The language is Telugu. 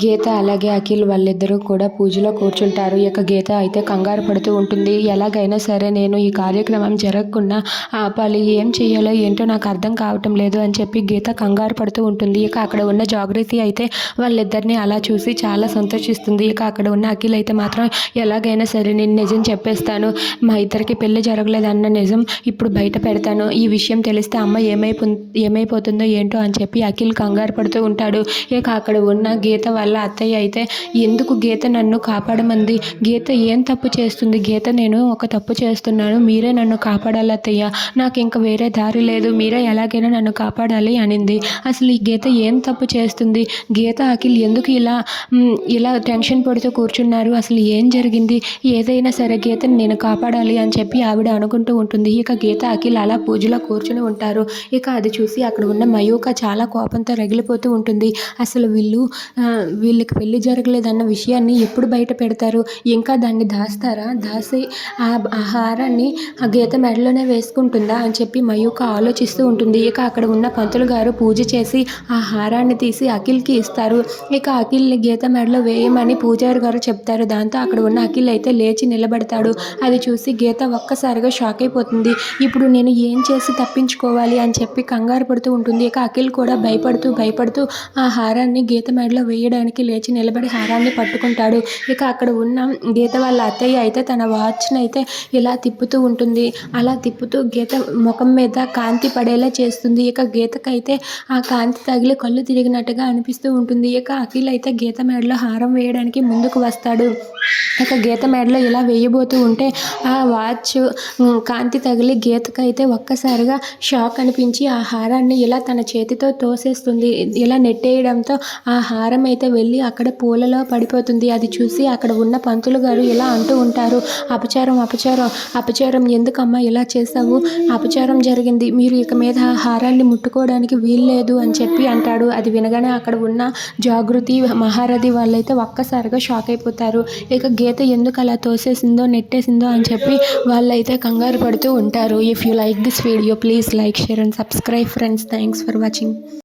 గీత అలాగే అఖిల్ వాళ్ళిద్దరూ కూడా పూజలో కూర్చుంటారు. ఇక గీత అయితే కంగారు పడుతూ ఉంటుంది. ఎలాగైనా సరే నేను ఈ కార్యక్రమం జరగకుండా ఆపాలి. ఏం చేయాలో ఏంటో నాకు అర్థం కావటం లేదు అని చెప్పి గీత కంగారు పడుతూ ఉంటుంది. ఇక అక్కడ ఉన్న జాగ్రత్త అయితే వాళ్ళిద్దరిని అలా చూసి చాలా సంతోషిస్తుంది. ఇక అక్కడ ఉన్న అఖిల్ అయితే మాత్రం ఎలాగైనా సరే నేను నిజం చెప్పేస్తాను. మా ఇద్దరికి పెళ్ళి జరగలేదన్న నిజం ఇప్పుడు బయట పెడతాను. ఈ విషయం తెలిస్తే అమ్మ ఏమైపో ఏమైపోతుందో ఏంటో అని చెప్పి అఖిల్ కంగారు పడుతూ ఉంటాడు. ఇక అక్కడ ఉన్న గీత వాళ్ళ అత్తయ్య అయితే ఎందుకు గీత నన్ను కాపాడమంది? గీత ఏం తప్పు చేస్తుంది? గీత నేను ఒక తప్పు చేస్తున్నాను. మీరే నన్ను కాపాడాలి అత్తయ్య. నాకు ఇంకా వేరే దారి లేదు. మీరే ఎలాగైనా నన్ను కాపాడాలి అనింది. అసలు ఈ గీత ఏం తప్పు చేస్తుంది? గీత అఖిల్ ఎందుకు ఇలా ఇలా టెన్షన్ పడుతూ కూర్చున్నారు? అసలు ఏం జరిగింది? ఏదైనా సరే గీతని నేను కాపాడాలి అని చెప్పి ఆవిడ అనుకుంటూ ఉంటుంది. ఇక గీత అఖిల్ అలా పూజలో కూర్చుని ఉంటారు. ఇక అది చూసి అక్కడ ఉన్న మయూక చాలా కోపంతో రగిలిపోతూ ఉంటుంది. అసలు వీళ్ళు వీళ్ళకి పెళ్ళి జరగలేదన్న విషయాన్ని ఎప్పుడు బయట పెడతారు? ఇంకా దాన్ని దాస్తారా? దాసి ఆ ఆ హారాన్ని ఆ గీత మెడలోనే వేసుకుంటుందా అని చెప్పి మయూక ఆలోచిస్తూ ఉంటుంది. ఇక అక్కడ ఉన్న పంతులు గారు పూజ చేసి ఆ హారాన్ని తీసి అఖిల్కి ఇస్తారు. ఇక అఖిల్ని గీత మెడలో వేయమని పూజారి గారు చెప్తారు. దాంతో అక్కడ ఉన్న అఖిల్ అయితే లేచి నిలబడతాడు. అది చూసి గీత ఒక్కసారిగా షాక్ అయిపోతుంది. ఇప్పుడు నేను ఏం చేసి తప్పించుకోవాలి అని చెప్పి కంగారు పడుతూ ఉంటుంది. ఇక అఖిల్ కూడా భయపడుతూ భయపడుతూ ఆ హారాన్ని గీత మెడలో వేయడానికి లేచి నిలబడి హారాన్ని పట్టుకుంటాడు. ఇక అక్కడ ఉన్న గీత వాళ్ళ అత్తయ్య అయితే తన వాచ్ని అయితే ఇలా తిప్పుతూ ఉంటుంది. అలా తిప్పుతూ గీత ముఖం మీద కాంతి పడేలా చేస్తుంది. ఇక గీతకైతే ఆ కాంతి తగిలి కళ్ళు తిరిగినట్టుగా అనిపిస్తూ ఉంటుంది. ఇక అఖిల్ అయితే గీత మెడలో హారం వేయడానికి ముందుకు వస్తాడు. ఇక గీత మెడలో ఇలా వేయబోతూ ఉంటే ఆ వాచ్ కాంతి తగిలి గీతకైతే ఒక్కసారిగా షాక్ అనిపించి ఆ హారాన్ని ఇలా తన చేతితో తోసేస్తుంది. ఇలా నెట్టేయడంతో ఆ హారం అయితే వెళ్ళి అక్కడ పూలలో పడిపోతుంది. అది చూసి అక్కడ ఉన్న పంతులు గారు ఇలా అంటూ ఉంటారు అపచారం అపచారం అపచారం ఎందుకమ్మా ఇలా చేసావు అపచారం జరిగింది. మీరు ఇక మీద ఆ హారాన్ని ముట్టుకోవడానికి వీల్లేదు అని చెప్పి అంటాడు. అది వినగానే అక్కడ ఉన్న జాగృతి మహారథి వాళ్ళైతే ఒక్కసారిగా షాక్ అయిపోతారు. ఇక గీత ఎందుకు అలా తోసేసిందో నెట్టేసిందో అని చెప్పి వాళ్ళైతే కంగారు పడుతూ ఉంటారు. If you like this video please like share and subscribe friends thanks for watching